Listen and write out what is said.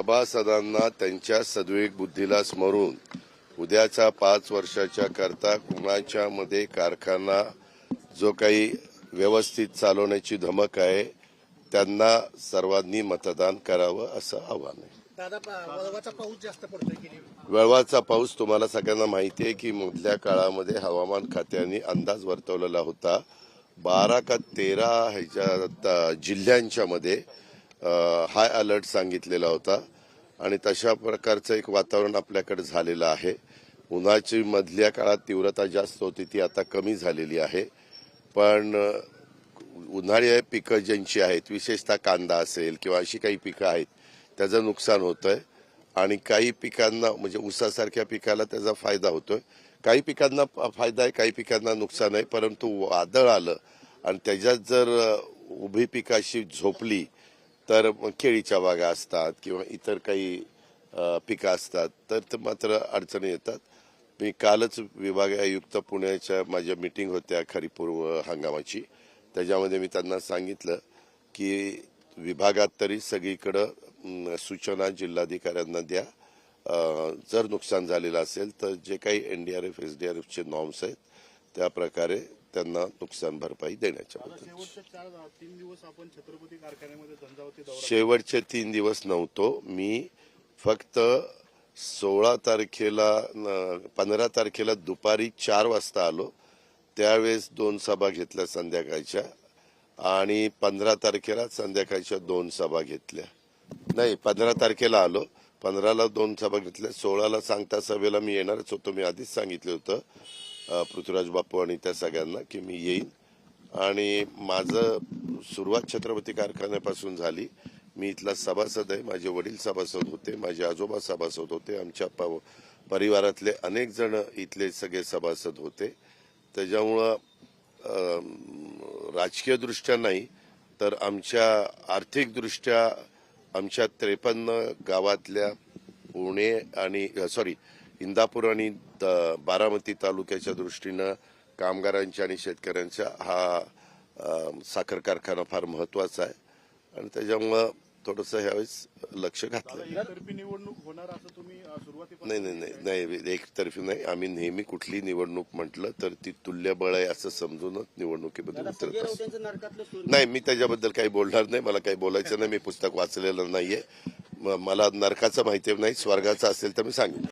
सभासदांना त्यांच्या सद्विवेक बुद्धीला स्मरून उद्याच्या पाच वर्षाच्या करता कुणाच्या मध्ये कारखाना जो काही व्यवस्थित चालवण्याची धमक आहे त्यांना सर्वांनी मतदान करावं असं आव्हान आहे. वळवाचा पाऊस जास्त पडतोय गेली वळवाचा पाऊस तुम्हाला सगळ्यांना माहिती आहे की मधल्या काळामध्ये हवामान खात्याने अंदाज वर्तवलेला होता. बारा का तेरा ह्याच्या जिल्ह्यांच्या मध्ये हाय अलर्ट सांगितलेला होता आणि तशा प्रकारचं एक वातावरण आपल्याकडे झालेलं आहे. उन्हाची मधल्या काळात तीव्रता जास्त होती ती आता कमी झालेली आहे. पण उन्हाळी पिकं ज्यांची आहेत विशेषतः कांदा असेल किंवा अशी काही पिकं आहेत त्याचं नुकसान होतंय. आणि काही पिकांना म्हणजे ऊसासारख्या पिकाला त्याचा फायदा होतोय. काही पिकांना फायदा आहे काही पिकांना नुकसान आहे परंतु वादळ आलं आणि त्याच्यात जर उभी पिकाशी झोपली तर केळीच्या बागा असतात किंवा इतर काही पिकं असतात तर ते मात्र अडचणी येतात. मी कालच विभाग आयुक्त पुण्याच्या माझ्या मिटिंग होत्या खरीपूर्व हंगामाची. त्याच्यामध्ये मी त्यांना सांगितलं की विभागात तरी सगळीकडं सूचना जिल्हाधिकाऱ्यांना द्या. जर नुकसान झालेलं असेल तर जे काही एनडीआरएफ एसडीआरएफचे नॉर्म्स आहेत त्या प्रकारे त्यांना नुकसान भरपाई देण्याच्या बद्दल शेवटचे तीन दिवस नव्हतो. मी फक्त सोळा तारखेला पंधरा तारखेला दुपारी चार वाजता आलो. त्यावेळेस दोन सभा घेतल्या संध्याकाळच्या आणि पंधरा तारखेला संध्याकाळच्या दोन सभा घेतल्या. नाही पंधरा तारखेला आलो. पंधराला दोन सभा घेतल्या. सोळाला सांगता सभेला मी येणारच होतो. मी आधीच सांगितलं होतं. पृथ्वीराज बापू आणि त्या सगळ्यांना की मी येईन. आणि माझं सुरुवात छत्रपती कारखान्यापासून झाली. मी इथला सभासद आहे. माझे वडील सभासद होते. माझे आजोबा सभासद होते. आमच्या परिवारातले अनेक जण इथले सगळे सभासद होते. त्याच्यामुळं राजकीयदृष्ट्या नाही तर आमच्या आर्थिकदृष्ट्या आमच्या त्रेपन्न गावातल्या पुणे आणि सॉरी इंदापूर आणि द- बारामती तालुक्याच्या दृष्टीनं कामगारांच्या आणि शेतकऱ्यांच्या हा साखर कारखाना फार महत्त्वाचा आहे. आणि त्याच्यामुळं थोडंसं ह्यावेळेस लक्ष घातलं. एकतर्फी निवडणूक होणार असं तुम्ही अ, सुरुवातीपासून नाही नाही नाही नाही एकतर्फी नाही. आम्ही नेहमी कुठली निवडणूक म्हटलं तर ती तुल्यबळ आहे असं समजूनच निवडणुकीमध्ये उतरत असतो. नाही. मी त्याच्याबद्दल काही बोलणार नाही. मला काही बोलायचं नाही. मी पुस्तक वाचलेलं नाहीये. मला नरकाचं माहिती नाही. स्वर्गाचं असेल तर मी सांगेन.